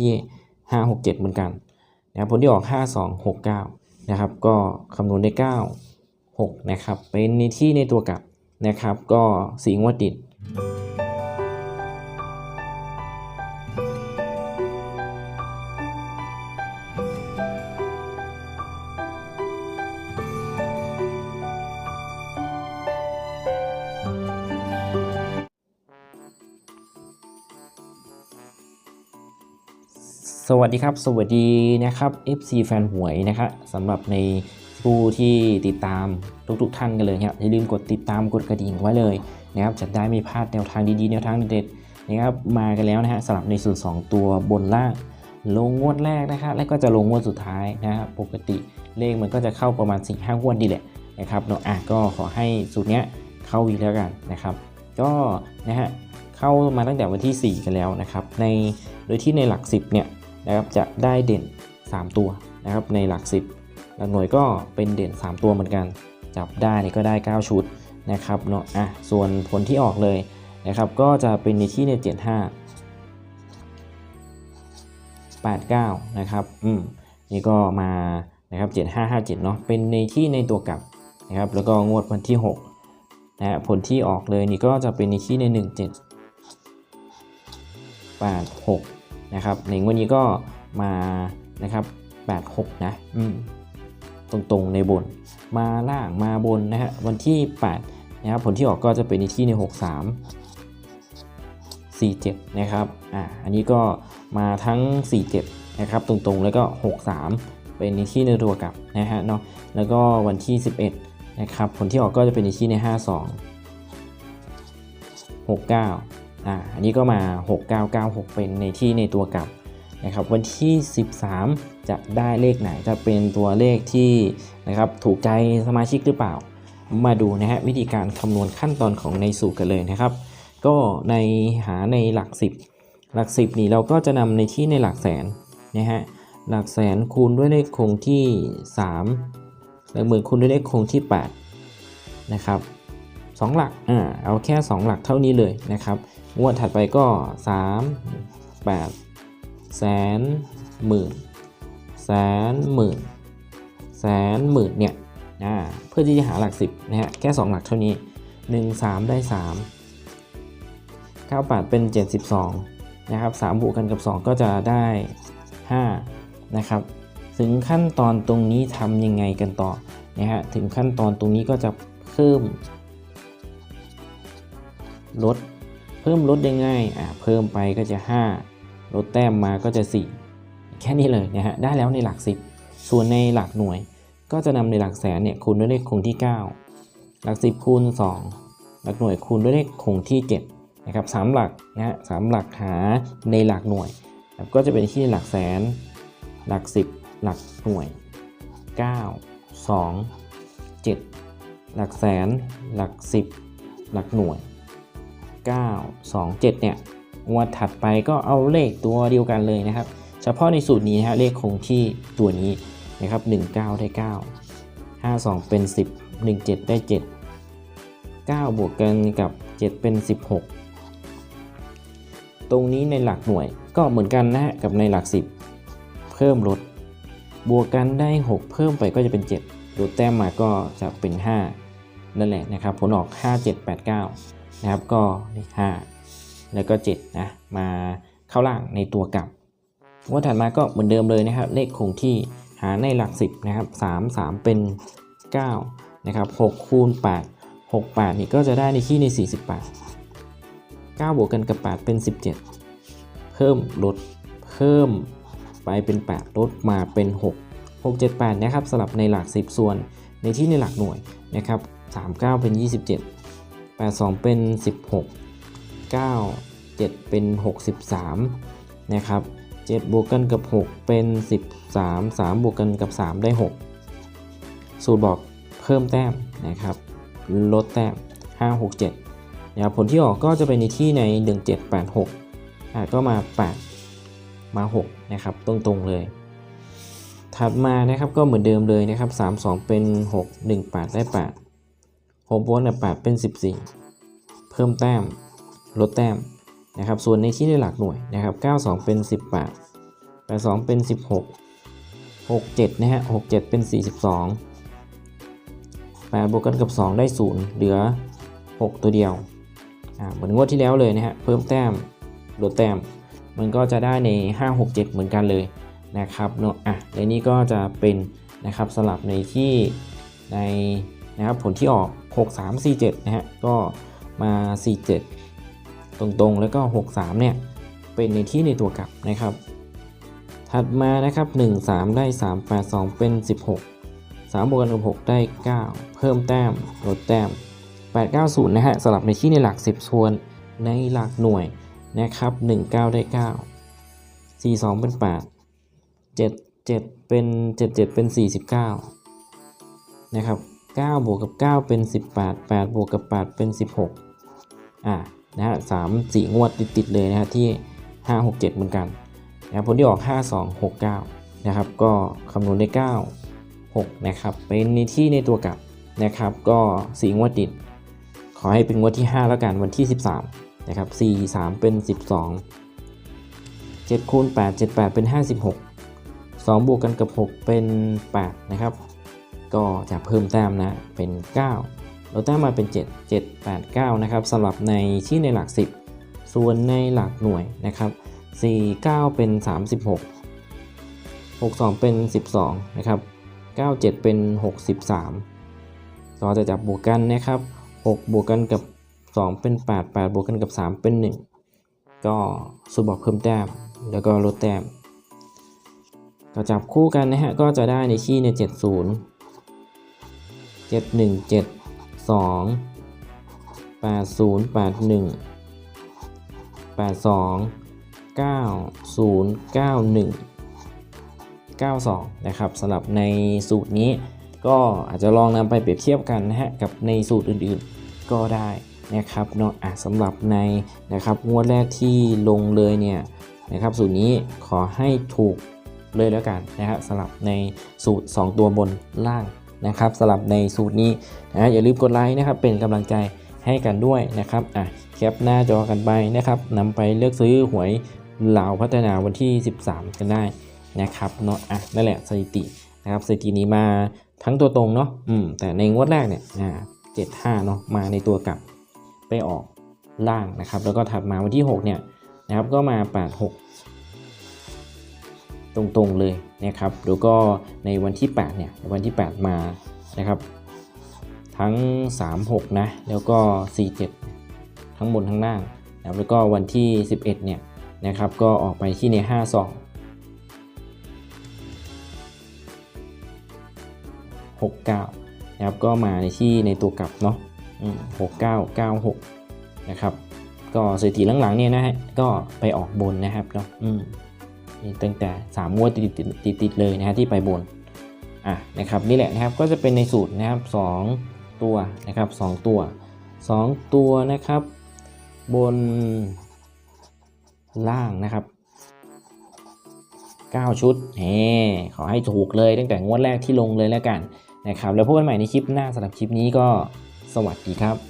ที่ 5 6 7 เหมือนกันนะครับผลที่ออก 5 2 6 9 นะครับ ก็คำนวณได้ 9 6 นะครับ เป็นในที่ในตัวกลับนะครับ ก็สีงวดติด สวัสดีครับ สวัสดีนะครับ FC แฟนหวยนะครับสำหรับในผู้ที่ติดตามทุกๆท่านกันเลยครับอย่าลืมกดติดตามกดกระดิ่งไว้เลยนะครับจะได้ไม่พลาดแนวทางดีๆแนวทางเด็ดนะครับมากันแล้วนะฮะสำหรับในสูตร2ตัวบนล่าง ลงงวดแรกนะครับแล้วก็จะลงงวดสุดท้ายนะครับปกติเลขมันก็จะเข้าประมาณ4 5งวดดีแหละนะครับเนาะอะก็ขอให้สูตรเนี้ยเข้าอีกแล้วกันนะครับ ก็นะฮะเข้ามาตั้งแต่วันที่ 4 กันแล้วนะครับในโดยที่ในหลัก 10เนี่ย นะครับจะได้เด่น 3 ตัวนะครับในหลัก 10 หลักหน่วยก็เป็นเด่น 3 ตัวเหมือนกัน จับได้นี่ก็ได้ 9 ชุดนะครับเนาะอะส่วนผลที่ออกเลยนะครับก็จะเป็นในที่ใน75 89นะครับอืมนี่ก็มานะครับ7557เนาะเป็นในที่ในตัวกลับนะครับแล้วก็งวดวันที่6นะฮะผลที่ออกเลยนี่ก็จะเป็นในที่ใน17 86 นะครับในงวดนี้ก็มานะครับ86นะตรงๆในบน มาล่างมาบนนะฮะวันที่8นะครับผลที่ออกก็จะเป็นในที่ใน 63 47นะครับอ่าอันนี้ก็มาทั้ง 47นะครับตรงๆแล้วก็ 63 เป็นในที่ในตัวกลับนะฮะเนาะแล้วก็วันที่ 11นะครับผลที่ออกก็จะเป็นในที่ใน 52 69 อ่าอันนี้ก็มา 6996 เป็นในที่ในตัวกลับนะครับวันที่ 13 จะได้เลขไหนจะเป็นตัวเลขที่นะครับถูกใจสมาชิกหรือเปล่า มาดูนะฮะวิธีการคำนวณขั้นตอนของในสูตรกันเลยนะครับ ก็ในหาในหลัก 10 หลัก 10 นี่เราก็จะนำในที่ในหลักแสนนะฮะหลักแสนคูณด้วยเลขคงที่ 3 หลักหมื่นคูณด้วยเลขคงที่ 8 นะครับสองหลักอ่าเอาแค่ 2 หลักเท่านี้เลยนะครับ งวดถัดไปก็ 3 8 แสนหมื่น แสนหมื่น แสนหมื่นเนี่ยอ่าเพื่อที่จะหาหลัก 10นะฮะแค่ 2 หลักเท่านี้ 1 3 ได้ 3 9 8 เป็น 72 นะครับ 3 บวกกันกับ 2 ก็จะได้ 5 นะครับ ถึงขั้นตอนตรงนี้ทำยังไงกันต่อนะฮะถึงขั้นตอนตรงนี้ก็จะเพิ่มลด เพิ่มลดได้ง่ายอ่าเพิ่มไปก็จะ 5 ลดแต้มมาก็จะ 4 แค่นี้เลยนะฮะได้แล้วในหลัก 10 ส่วนในหลักหน่วย ก็จะนำในหลักแสนเนี่ยคูณด้วยเลขคงที่ 9 หลัก 10คูณ2 หลักหน่วยคูณด้วยเลขคงที่7นะครับสามหลักนะฮะสามหลักหาในหลักหน่วย ก็จะเป็นที่หลักแสน หลัก 10 หลักหน่วย 9 2 7 หลักแสน หลัก 10 หลักหน่วย 9 2 7 เนี่ยงวดถัดไปก็เอาเลขตัวเดียวกันเลยนะครับ เฉพาะในสูตรนี้นะฮะเลขคงที่ตัวนี้นะครับ19 ได้ 9 52 เป็น 10 17 ได้ 7 9 บวกกันกับ 7 เป็น 16 ตรงนี้ในหลักหน่วยก็เหมือนกันนะฮะกับในหลัก 10 เพิ่มลดบวกกันได้ 6 เพิ่มไปก็จะเป็น7ลดแต้มมาก็จะเป็น 5 นั่นแหละนะครับ ผลออก 5 7 8 9 นะครับก็5แล้วก็7นะมาเข้าล่างในตัวกลับงว่าถัดมาก็เหมือนเดิมเลยนะครับ เลขคงที่หาในหลัก 10นะครับ3 3 เป็น9นะครับ6คูณ8 6 8นี่ก็จะได้ในที่ใน 48 9 บวกกันกับ 8 เป็น 17 เพิ่มลดเพิ่มไปเป็น 8 ลดมาเป็น 6 6 7 8นะครับสลับในหลัก 10 ส่วนในที่ในหลักหน่วยนะครับ 39 เป็น 27 82 เป็น 16 9 7 เป็น 63 นะครับ 7 บวกกันกับ 6 เป็น 13 3 บวกกันกับ 3 ได้ 6 สูตรบอกเพิ่มแต้มนะครับ ลดแต้ม 5 6 7นะครับผลที่ออกก็จะเป็นในที่ใน 1 7 8 6อะก็มา 8 มา 6 นะครับ ตรงๆเลย ถัดมานะครับก็เหมือนเดิมเลยนะครับ 3 2 เป็น 6 1 8 ได้ 8 6บวกกับ8เป็น 14 เพิ่มแต้ม ลดแต้มนะครับ ส่วนในที่ในหลักหน่วยนะครับ 92 เป็น 18 82 เป็น 16 67 นะฮะ 67 เป็น 42 8บวกกันกับ 2 ได้ 0 เหลือ 6 ตัวเดียวอ่าเหมือนงวดที่แล้วเลยนะฮะ เพิ่มแต้ม ลดแต้ม มันก็จะได้ใน 5 6 7 เหมือนกันเลยนะครับเนาะอะและนี่ก็จะเป็นนะครับสลับในที่ในนะครับผลที่ออก 6 3 4 7 นะฮะ ก็มา 47 ตรงๆ แล้วก็ 63 เนี่ย เป็นในที่ในตัวกลับนะครับ ถัดมานะครับ 1 3 ได้ 3 8 2 เป็น 16 3บวกกันกับ6ได้ 9 เพิ่มแต้ม ลดแต้ม 8 9 0 นะฮะสลับในที่ในหลัก 10 ส่วนในหลักหน่วยนะครับ 1 9 ได้ 9 4 2 เป็น 8 7 7 เป็น 7 7 เป็น 49 นะครับ 9 บวกกับ 9 เป็น 18 8 บวกกับ 8 เป็น 16 อ่า นะฮะสามสี่งวดติดๆเลยนะฮะที่ 5 6 7 เหมือนกันนะผลที่ออก 5 2 6 9 นะครับ ก็คำนวณได้ 9 6 นะครับ เป็นในที่ในตัวกลับนะครับ ก็สี่งวดติด ขอให้เป็นงวดที่ 5 แล้วกันวันที่ 13 นะครับ 4 3 เป็น 12 7คูณ8 7 8 เป็น 56 2 บวกกันกับ 6 เป็น 8 นะครับ ก็จะเพิ่มแต้มนะเป็น 9 เราแต้มมาเป็น 7 7 8 9 นะครับสำหรับในที่ในหลัก 10 ส่วนในหลักหน่วยนะครับ4 9 เป็น 36 6 2 เป็น 12 นะครับ 9 7 เป็น 63 ก็จะจับบวกกันนะครับ 6 บวกกันกับ 2 เป็น 8 8 บวกกันกับ 3 เป็น 1 ก็สูบบอกเพิ่มแต้มแล้วก็ลดแต้มก็จับคู่กันนะฮะก็จะได้ในที่ใน 70 7 1 7 2 80 81 82 90 91 92นะครับสำหรับในสูตรนี้ ก็อาจจะลองนำไปเปรียบเทียบกันนะฮะกับในสูตรอื่นๆ ก็ได้นะครับเนาะอะสำหรับในนะครับงวดแรกที่ลงเลยเนี่ยนะครับสูตรนี้ขอให้ถูกเลยแล้วกันนะฮะสำหรับในสูตร 2 ตัวบนล่าง นะครับสำหรับในสูตรนี้นะอย่าลืมกดไลค์นะครับเป็นกำลังใจให้กันด้วยนะครับอะแคปหน้าจอกันไปนะครับนำไปเลือกซื้อหวยเหล่าพัฒนาวันที่ 13 กันได้นะครับเนาะอะนั่นแหละสถิตินะครับสถิตินี้มาทั้งตัวตรงเนาะอืมแต่ในงวดแรกเนี่ยอ่าเจ็ดห้าเนาะมาในตัวกลับไปออกล่างนะครับ แล้วก็ถัดมาวันที่ 6 เนี่ยนะครับก็มา 8 6 ตรงๆเลยนะครับแล้วก็ในวันที่8เนี่ยวันที่ 8 มานะครับ ทั้ง 3 6 นะ แล้วก็ 4 7 ทั้งบนทั้งล่างนะครับแล้วก็วันที่ 11 เนี่ยนะครับก็ออกไปที่ใน5 2 6 9นะครับก็มาในที่ในตัวกลับเนาะ6 9 9 6นะครับ ก็สถิติหลังๆเนี่ยนะฮะก็ไปออกบนนะครับเนาะ นี่ตั้งแต่3งวดติดติดติดติดเลยนะฮะที่ไปบนอะนะครับนี่แหละนะครับก็จะเป็นในสูตรนะครับ 2 ตัวนะครับ 2 ตัว 2 ตัวนะครับ บนล่างนะครับ 9 ชุดเฮ้ขอให้ถูกเลยตั้งแต่งวดแรกที่ลงเลยแล้วกันนะครับ แล้วพบกันใหม่ในคลิปหน้าสำหรับคลิปนี้ก็สวัสดีครับ